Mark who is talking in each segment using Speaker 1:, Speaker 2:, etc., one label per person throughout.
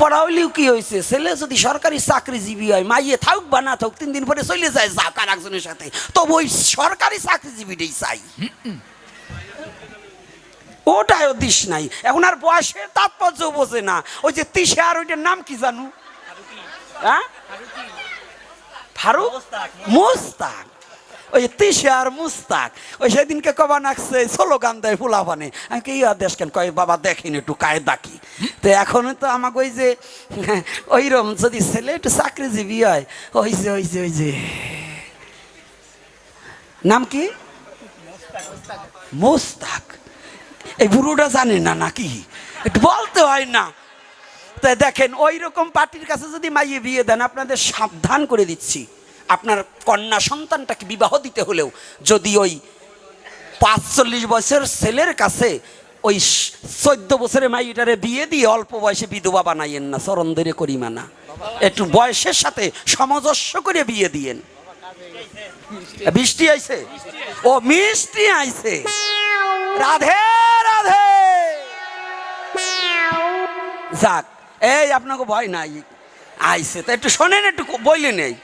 Speaker 1: পড়াইলেও কি হয়েছে ছেলে যদি সরকারি চাকরিজীবী হয় মাইয়ে থাকুক বা না থাকুক তিন দিন পরে চলে যায় যাক আর একজনের সাথে। তবু ওই সরকারি চাকরিজীবীটাই চাই। ওটাই দিস নাই। এখন আর বয়সের তাৎপর্য বোঝে না। ওই যে তিসে আর ওইটার নাম কি জানু? হ্যাঁ? ফারুক? মুস্তাক। ওই তিসে আর মুস্তাক, ওই সেদিনকে কবা নাকছে সোলো গান দেয় ফুলা পানে আমি কি আর দেশ কেন? কয়, বাবা দেখিন একটু কায় ডাকি তো এখন তো আমাকে ওই যে ওইরকম যদি ছেলে একটু চাকরিজীবী হয়, ওই যে ওই যে ওই যে। নাম কি? মোস্তাক। এই বুড়োটা জানে না নাকি? একটু বলতে হয় না। তাই দেখেন ওই রকম পার্টির কাছে যদি মাইয়ে বিয়ে দেন, আপনাদের সাবধান করে দিচ্ছি। আপনার কন্যা সন্তানটাকে বিবাহ দিতে হলেও যদি ওই পাঁচচল্লিশ বছর ছেলের কাছে ওই চোদ্দ বছরের মাইটারে বিয়ে দিয়ে অল্প বয়সে বিধবা বানাইয়েন না, চরণ ধরে করিমা না। একটু বয়সের সাথে সামঞ্জস্য করে বিয়ে দিয়েন। বৃষ্টি আইছে? ও মিষ্টি আইছে। রাধে রাধে। যাক, এই আপনাকে ভয় নাই। আইছে, তো একটু শোনেন, একটু বইলে নেই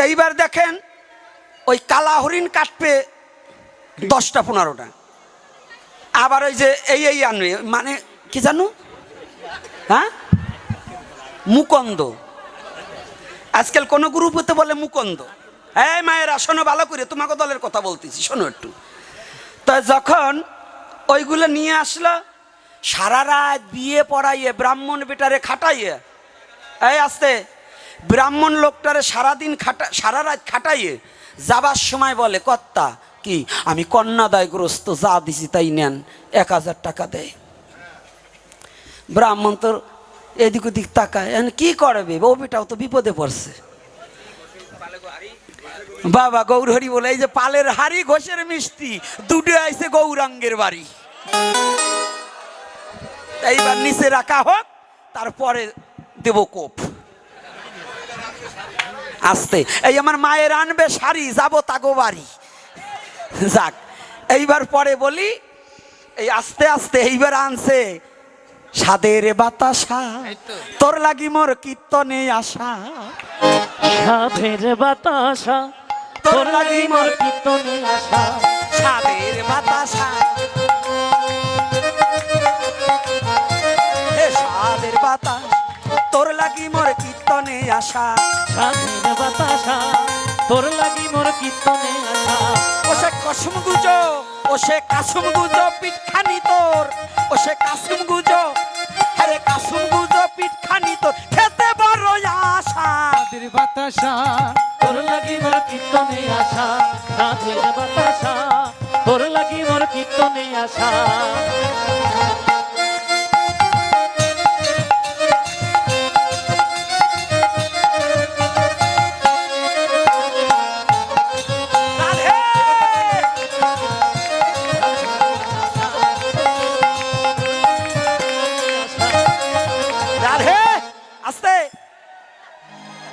Speaker 1: তা এইবার দেখেন, ওই কালা হরিণ কাটবে দশটা পনেরোটা। আবার ওই যে এই এই আনবে মানে কি জানো? হ্যাঁ? মুকন্দ। আজকাল কোনো গ্রুপ হতে বলে মুকন্দ। এই মায়েরা, শোনো ভালো করে, তোমাকে দলের কথা বলতেছি, শোনো একটু। তো যখন ওইগুলো নিয়ে আসলো, সারা রাত বিয়ে পড়াইয়ে, ব্রাহ্মণ বেটারে খাটাইয়ে, এই আসতে ব্রাহ্মণ লোকটারে সারাদিন খাটা, সারা রাত খাটাইয়ে যাবার সময় বলে, কর্তা, কি, আমি কন্যাদায়গ্রস্ত, যা দিছি তাই নেন, এক হাজার টাকা দেয় ব্রাহ্মণ তোর এদিক ওদিক তাকায় কি করবে ও বেটাও তো বিপদে পড়ছে। বাবা গৌরহরি বলে, এই যে পালের হাড়ি, ঘোষের মিষ্টি, দুটো আইছে গৌরাঙ্গের বাড়ি। এইবার নিচে রাখা হোক, তারপরে দেব কোপ। আসতে। এই আমার মায়ের আনবে শাড়ি যাব তাগো বাড়ি। যাক এইবার পরে বলি এই আস্তে আস্তে এইবার আনছে সাদের বাতাসা। তোর লাগি মোর কীর্তনে আসা
Speaker 2: সাধের বাতাসা তোর লাগি মোর কীর্তনে আসা
Speaker 1: সাদের বাতাসা। হে সাদের বাতাস তোর লাগি মোর কীর্তনে আসা
Speaker 2: বাতাসা তোর লাগি মোর কীর্তনে আসা
Speaker 1: ও সে কসম গুজো ও সে কাসুম গুজো পিঠখানি তোর। ও সে কাসুম গুজো আরে কাসুম গুজো পিঠখানি তোর। খেতে বড় আশা।
Speaker 3: সাদের বাতাসা
Speaker 2: তোর লাগি মোর কীর্তনে আসা সাধের বাতাসা তোর লাগি মোর কীর্তনে আসা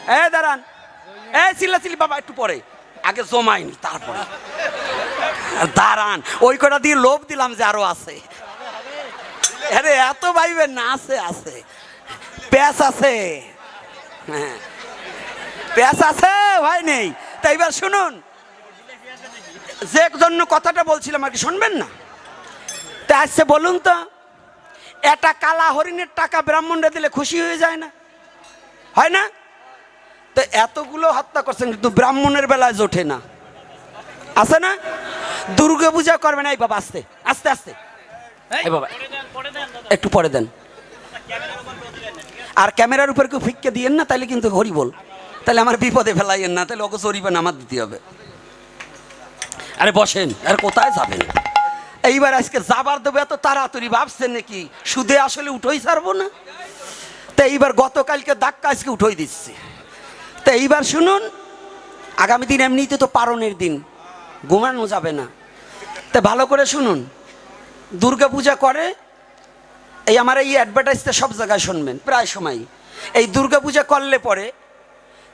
Speaker 1: এ, দাঁড়ান। এ, চিল্লা চিল্লি, বাবা, একটু পরে। আগে জমাইনি, তারপরে। দাঁড়ান, ওই কটা দিয়ে লোভ দিলাম যে আরও আছে। আরে, এত ভাইবেন না, আছে আছে। প্যাস আছে। হ্যাঁ। প্যাস আছে ভাই নেই। তাই এবার শুনুন। যে জন্য কথাটা বলছিলাম আর কি, শুনবেন না? তা আসছে বলুন তো এটা কালা হরিণের টাকা ব্রাহ্মণরা দিলে খুশি হয়ে যায় না? হয় না? তো এতগুলো হত্যা করছেন কিন্তু ব্রাহ্মণের বেলায় জোটে না। আছে না? দুর্গা পূজা করবে না এই বাবা আস্তে আস্তে আস্তে। এই বাবা। একটু পরে দেন। আর ক্যামেরার উপর কেউ ফিক্কে দিয়েন না তাহলে কিন্তু হরি বল তাহলে আমার বিপদে ফেলাইয়েন না তাহলে ওকে চরিবেন আমার দিতে হবে। আরে বসেন আর কোথায় যাবেন? এইবার আজকে যাবার দেবে এত তাড়াতাড়ি ভাবছেন নাকি? সুদে আসলে উঠোই ছাড়বো না? তো এইবার গতকালকে দাক্কা আজকে উঠোই দিচ্ছে। তো এইবার শুনুন, আগামী দিন এমনিতে তো পারণের দিন, ঘুমানো যাবে না। তো ভালো করে শুনুন দুর্গা পূজা করে, এই আমার এই অ্যাডভার্টাইজটা সব জায়গায় শুনবেন, প্রায় সময়। এই দুর্গা পূজা করলে পরে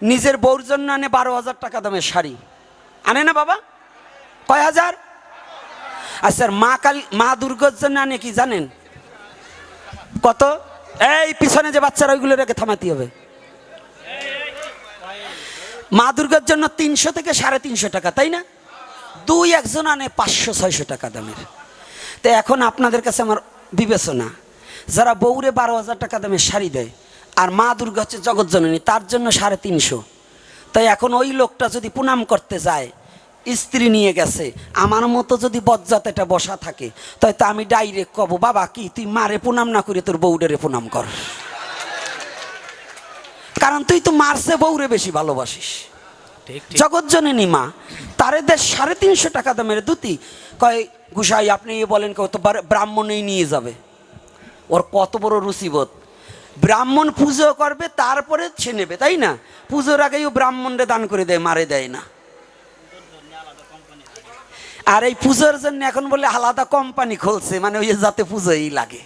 Speaker 1: নিজের বউর জন্য আনে বারো হাজার টাকা দামের শাড়ি। আনে না বাবা? কয় হাজার? আচ্ছা মা কাল, মা দুর্গার জন্য আনে কি জানেন? কত? এই পিছনে যে বাচ্চারা ওইগুলো রেখে থামাতে হবে। মা দুর্গার জন্য তিনশো থেকে সাড়ে তিনশো টাকা, তাই না? দুই একজন আনে পাঁচশো, ছয়শো টাকা দামের। তো এখন আপনাদের কাছে আমার বিবেচনা, যারা বউরে বারো হাজার টাকা দামের শাড়ি দেয়, আর মা দুর্গা হচ্ছে জগৎজননী, তার জন্য সাড়ে তিনশো। তাই এখন ওই লোকটা যদি প্রণাম করতে যায়, স্ত্রী নিয়ে গেছে, আমার মতো যদি বজ্জাত এটা বসা থাকে, তাই তো আমি ডাইরেক্ট কব, বাবা, কি তুই মারে প্রণাম না করে তোর বউডারে প্রণাম কর? কারণ তুই তো মারছে বউরে বেশি ভালোবাসিস।
Speaker 2: ঠিক
Speaker 1: জগৎজননী মা তারে দেশ সাড়ে তিনশো টাকা দামের দুতি। কয় গুসাই আপনি বলেন কত ব্রাহ্মণেই নিয়ে যাবে। ওর কত বড় রুচিবোধ ব্রাহ্মণ পুজো করবে তারপরে সে নেবে তাই না? পুজোর আগেই ও ব্রাহ্মণরে দান করে দেয় মারে দেয় না। আর এই পুজোর জন্য এখন বলে আলাদা কোম্পানি খুলছে মানে ওই যাতে পুজোই লাগে।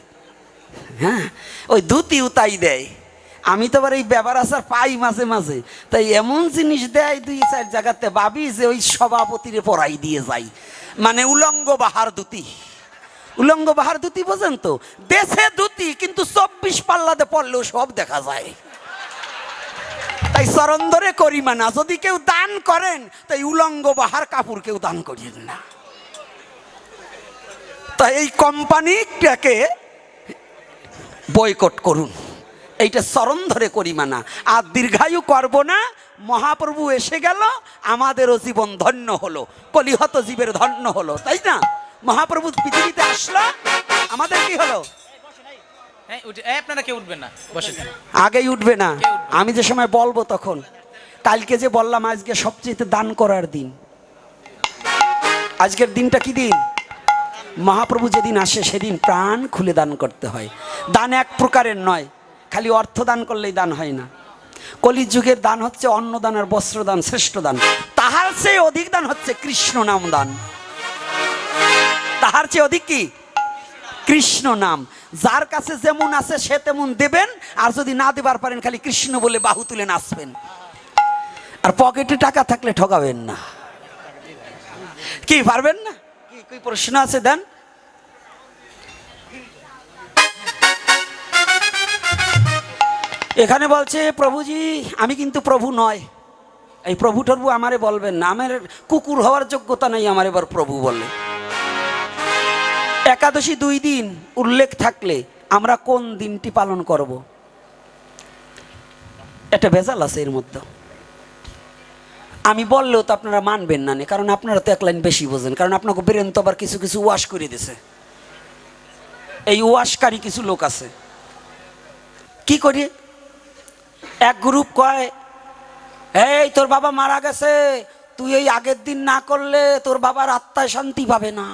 Speaker 1: হ্যাঁ? ওই ধুতিও তাই দেয়। আমি তো আবার এই ব্যাপার আসার পাই মাঝে মাঝে। তাই এমন জিনিস দেয় দুই চার জায়গাতে ভাবি যে ওই সভাপতিরে পড়াই দিয়ে যাই। মানে উলঙ্গ বাহার ধুতি উলঙ্গ বাহার ধুতি বোঝেন তো? দেশে ধুতি কিন্তু চব্বিশ পাল্লাতে পড়লেও সব দেখা যায়। তাই চরণ ধরে করি মানা, যদি কেউ দান করেন, তাই উলঙ্গ বাহার কাপড় কেউ দান করিয়েন না। তাই এই কোম্পানিটাকে বয়কট করুন। এইটা চরণ ধরে করি মানা। আর দীর্ঘায়ু করব না। মহাপ্রভু এসে গেল আমাদেরও জীবন ধন্য হলো। কলিহত জীবের ধন্য হলো তাই না? মহাপ্রভু পৃথিবীতে আসলো আমাদের কি হলো?
Speaker 3: হ্যাঁ আপনারা উঠবেন না বসে
Speaker 1: আগেই উঠবে না। আমি যে সময় বলব তখন। কালকে যে বললাম আজকে সবচেয়ে দান করার দিন। আজকের দিনটা কি দিন? মহাপ্রভু যেদিন আসে সেদিন প্রাণ খুলে দান করতে হয়। দান এক প্রকারের নয় খালি অর্থ দান করলেই দান হয় না। কলির যুগের দান হচ্ছে অন্নদান আর বস্ত্রদান শ্রেষ্ঠ দান তাহার চেয়ে অধিক দান হচ্ছে কৃষ্ণ নাম দান। তাহার চেয়ে অধিক কি? কৃষ্ণ নাম। যার কাছে যেমন আছে সে তেমন দেবেন, আর যদি না দেবার পারেন খালি কৃষ্ণ বলে বাহু তুলে নাচবেন। আর পকেটে টাকা থাকলে ঠকাবেন না। কি, পারবেন না? কি প্রশ্ন আছে? দেন। এখানে বলছে প্রভুজি আমি কিন্তু প্রভু নয়। এই প্রভু টরভু আমারে বলবেন না আমার কুকুর হওয়ার যোগ্যতা নেই আমার এবার প্রভু বলে। একাদশী দুই দিন উল্লেখ থাকলে আমরা কোন দিনটি পালন করব? একটা ভেজাল আছে এর মধ্যে। আমি বললেও তো আপনারা মানবেন না নে, কারণ আপনারা তো এক লাইন বেশি বোঝেন কারণ আপনাকে বেরেন তো আবার কিছু কিছু ওয়াশ করে দিছে। এই ওয়াশকারী কিছু লোক আছে। কি করি? এক গ্রুপ কয়, এই, তোর বাবা মারা গেছে। তুই এই আগের দিন না করলে তোর বাবার আত্মায় শান্তি পাবে না।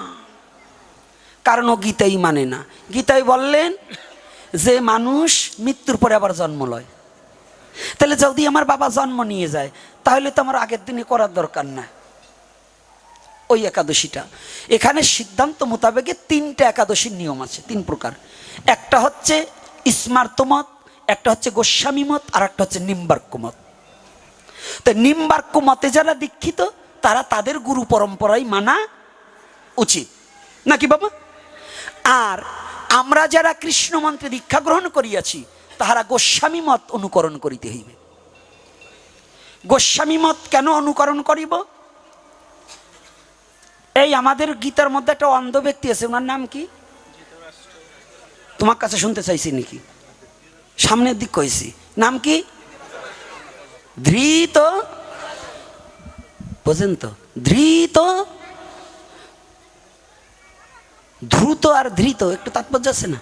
Speaker 1: কারণ ও গীতাই মানে না। গীতাই বললেন, যে মানুষ মৃত্যুর পরে আবার জন্ম লয়। তাহলে যদি আমার বাবা জন্ম নিয়ে যায়, তাহলে তো আমার আগের দিনে করার দরকার না ওই একাদশীটা। এখানে সিদ্ধান্ত মোতাবেকে তিনটা একাদশীর নিয়ম আছে, তিন প্রকার। একটা হচ্ছে স্মার্তমত একটা হচ্ছে গোস্বামী মত আর একটা হচ্ছে নিম্বার্ক মত। তো নিম্বার্ক মতে যারা দীক্ষিত, তারা তাদের গুরু পরম্পরাই মানা উচিত। নাকি বাবা? আর আমরা যারা কৃষ্ণ মন্ত্রে দীক্ষা গ্রহণ করিয়াছি, তাহারা গোস্বামী মত অনুকরণ করিতে হইবে। গোস্বামী মত কেন অনুকরণ করিব? এই আমাদের গীতার মধ্যে একটা অন্ধ ব্যক্তি আছে, ওনার নাম কি? তোমার কাছে শুনতে চাইছি নাকি? সামনের দিক কইছি। নাম কি? ধৃত বোঝেন তো? ধৃত দ্রুত আর ধৃত, একটু তাৎপর্য আছে না?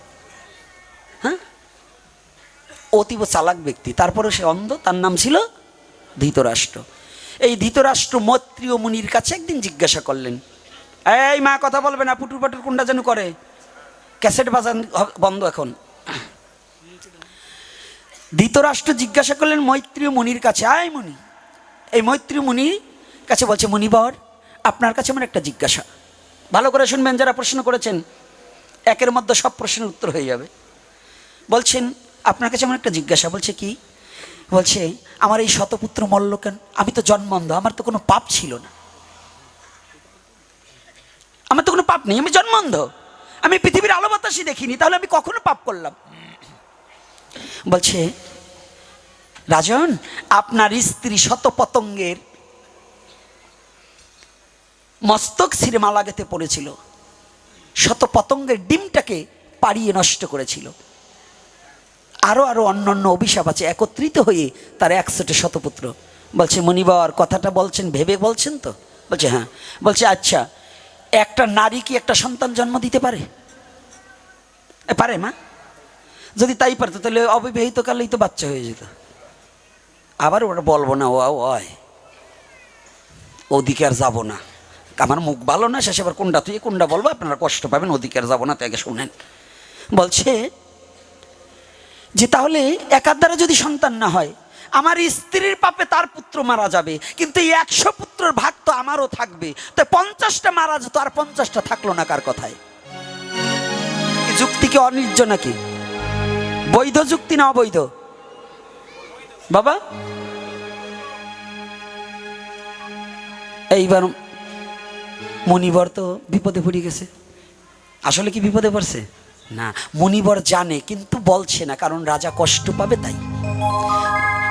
Speaker 1: হ্যাঁ? অতীব চালাক ব্যক্তি। তারপরে সে অন্ধ, তার নাম ছিল ধৃতরাষ্ট্র। এই ধৃতরাষ্ট্র মৈত্রীয় মুনির কাছে একদিন জিজ্ঞাসা করলেন, এই মা, কথা বলবে না, পুটুর পাটুর কোনটা যেন করে? ক্যাসেট বাজান বন্ধ এখন। ধৃতরাষ্ট্র জিজ্ঞাসা করলেন মৈত্রীয় মুনির কাছে, আয় মুনি। এই মৈত্রী মুনির কাছে বলছে, মুনিবর, আপনার কাছে আমার একটা জিজ্ঞাসা। ভালো করে শুনবেন, যারা প্রশ্ন করেছেন, একের মধ্যে সব প্রশ্নের উত্তর হয়ে যাবে। বলছেন, আপনার কাছে আমার একটা জিজ্ঞাসা। বলছে, কি? বলছে, আমার এই শতপুত্র মল্ল কেন আমি তো জন্মন্ধ, আমার তো কোনো পাপ ছিল না। আমার তো কোনো পাপ নেই, আমি জন্মন্ধ। আমি পৃথিবীর আলো বাতাসই দেখিনি, তাহলে আমি কখনো পাপ করলাম বলছে, রাজন, আপনার স্ত্রী শত পতঙ্গের মস্তক ছিঁড়ে মালা গেতে পড়েছিল। শত পতঙ্গের ডিমটাকে পাড়িয়ে নষ্ট করেছিল। আরও আরও অন্য অন্য অভিশাপ আছে, একত্রিত হয়ে তার একশোটে শতপুত্র। বলছে মণিবর কথাটা বলছেন, ভেবে বলছেন তো? বলছে হ্যাঁ। বলছে আচ্ছা একটা নারী কি একটা সন্তান জন্ম দিতে পারে? পারে মা। যদি তাই পারতো, তাহলে অবিবাহিত কালেই তো বাচ্চা হয়ে যেত। আবার ওটা বলব না ও ওয় ওদিকে আর যাব না। আমার মুখ ভালো না, শেষে আবার কোনটা তুই কোনটা বলব, আপনারা কষ্ট পাবেন, ওদিকে আর যাব না তাকে শুনেন। বলছে যে, তাহলে একার দ্বারা যদি সন্তান না হয়, আমার স্ত্রীর পাপে তার পুত্র মারা যাবে, কিন্তু এই একশো পুত্রের ভাগ তো আমারও থাকবে। তো পঞ্চাশটা মারা যেত, আর পঞ্চাশটা থাকল না কার কথায়? যুক্তি কি অনির্য নাকি? বৈধ যুক্তি না অবৈধ? বাবা? এইবার মণিবর তো বিপদে পড়ে গেছে। আসলে কি বিপদে পড়ছে? না মণিবর জানে কিন্তু বলছে না, কারণ রাজা কষ্ট পাবে তাই।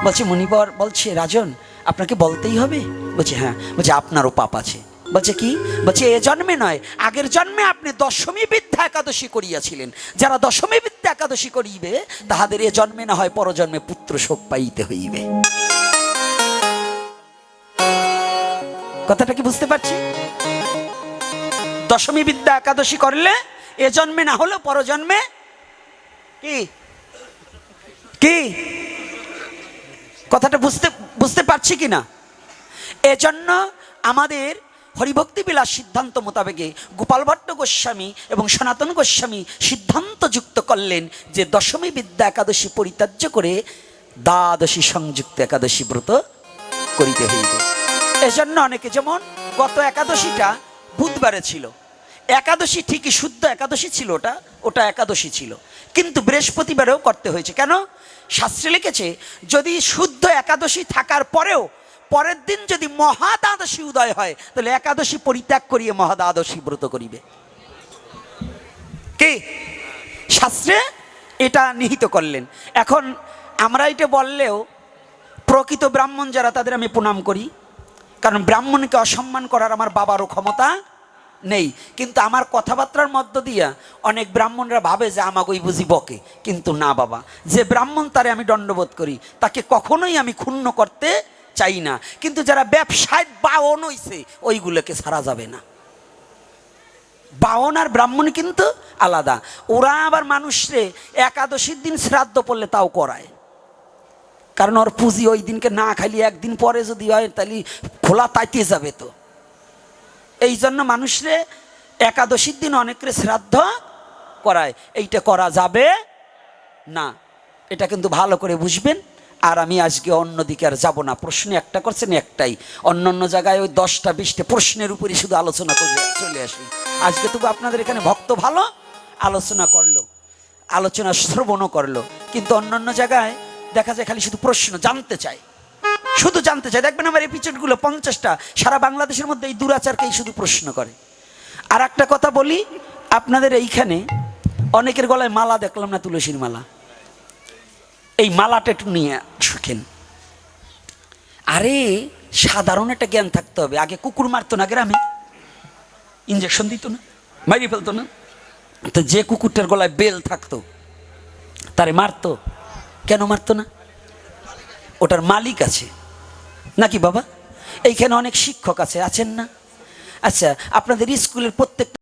Speaker 1: বলছে মণিবর বলছে, রাজন, আপনাকে বলতেই হবে? বলছে হ্যাঁ। বলছে, আপনারও পাপ আছে। বলছে কি? বলছে, এ জন্মে নয়, আগের জন্মে আপনি দশমী বিদ্যা একাদশী করিয়াছিলেন। যারা দশমী বিদ্যা একাদশী করিবে, তাহাদের এ জন্মে না হয় পরজন্মে পুত্র শোক পাইতে হইবে। কথাটা কি বুঝতে পারছি? দশমী বিদ্যা একাদশী করলে, এ জন্মে না হলেও পরজন্মে কি? কি? কথাটা বুঝতে বুঝতে পারছি কি না এজন্য আমাদের হরিভক্তি বিলাস সিদ্ধান্ত মোতাবেকে গোপাল ভট্ট গোস্বামী এবং সনাতন গোস্বামী সিদ্ধান্ত যুক্ত করলেন যে দশমী বিদ্যা একাদশী পরিত্যাজ্য করে দ্বাদশী সংযুক্ত একাদশী ব্রত করিতে হইবে। এজন্য অনেকে যেমন গত একাদশীটা বুধবারে ছিল, একাদশী ঠিকই শুদ্ধ একাদশী ছিল ওটা ওটা একাদশী ছিল, কিন্তু বৃহস্পতিবারেও করতে হয়েছে। কেন? শাস্ত্রে লিখেছে, যদি শুদ্ধ একাদশী থাকার পরেও পরের দিন যদি মহাদ্বাদশী উদয় হয়, তাহলে একাদশী পরিত্যাগ করিয়ে মহাদ্বাদশী ব্রত করিবে। কে? শাস্ত্রে এটা নিহিত করলেন। এখন আমরা এটা বললেও প্রকৃত ব্রাহ্মণ যারা, তাদের আমি প্রণাম করি। কারণ ব্রাহ্মণকে অসম্মান করার আমার বাবারও ক্ষমতা নেই। কিন্তু আমার কথাবার্তার মধ্য দিয়া অনেক ব্রাহ্মণরা ভাবে যে আমাকে ওই বুঝি বকে। কিন্তু না বাবা, যে ব্রাহ্মণ তারে আমি দণ্ডবোধ করি, তাকে কখনোই আমি ক্ষুণ্ণ করতে চাই না। কিন্তু যারা ব্যবসায় বাওন হইছে, ওইগুলোকে ছাড়া যাবে না। বাওন আর ব্রাহ্মণ কিন্তু আলাদা। ওরা আবার মানুষরে একাদশীর দিন শ্রাদ্ধ পড়লে তাও করায়। কারণ ওর পুঁজি ওই দিনকে না খালি একদিন পরে যদি হয়, তাহলে খোলা তাইতে যাবে তো। এই জন্য মানুষরে একাদশীর দিন অনেকের শ্রাদ্ধ করায়। এইটা করা যাবে না। এটা কিন্তু ভালো করে বুঝবেন। আর আমি আজকে অন্যদিকে আর যাব না। প্রশ্ন একটা করছেন একটাই। অন্য অন্য জায়গায় ওই দশটা, বিশটা প্রশ্নের উপরই শুধু আলোচনা করে চলে আসি আজকে তবু আপনাদের এখানে ভক্ত ভালো? আলোচনা করল। আলোচনা শ্রবণও করল। কিন্তু অন্য অন্য জায়গায় দেখা যায় খালি শুধু প্রশ্ন, জানতে চায়। শুধু জানতে চায়। দেখবেন আমার এপিসোডগুলো পঞ্চাশটা। সারা বাংলাদেশের মধ্যে এই দুরাচারকেই শুধু প্রশ্ন করে। আর একটা কথা বলি, আপনাদের এইখানে অনেকের গলায় মালা দেখলাম না তুলসীর মালা? এই মালাটা একটু নিয়ে শুকেন আরে, সাধারণ একটা জ্ঞান থাকতে হবে। আগে কুকুর মারতো না গ্রামে। ইঞ্জেকশন দিত না মারি ফেলতো না। তো যে কুকুরটার গলায় বেল থাকতো, তারে মারতো। কেন মারতো না? ওটার মালিক আছে। নাকি বাবা? এইখানে অনেক শিক্ষক আছে, আছেন না? আচ্ছা আপনাদের স্কুলের প্রত্যেক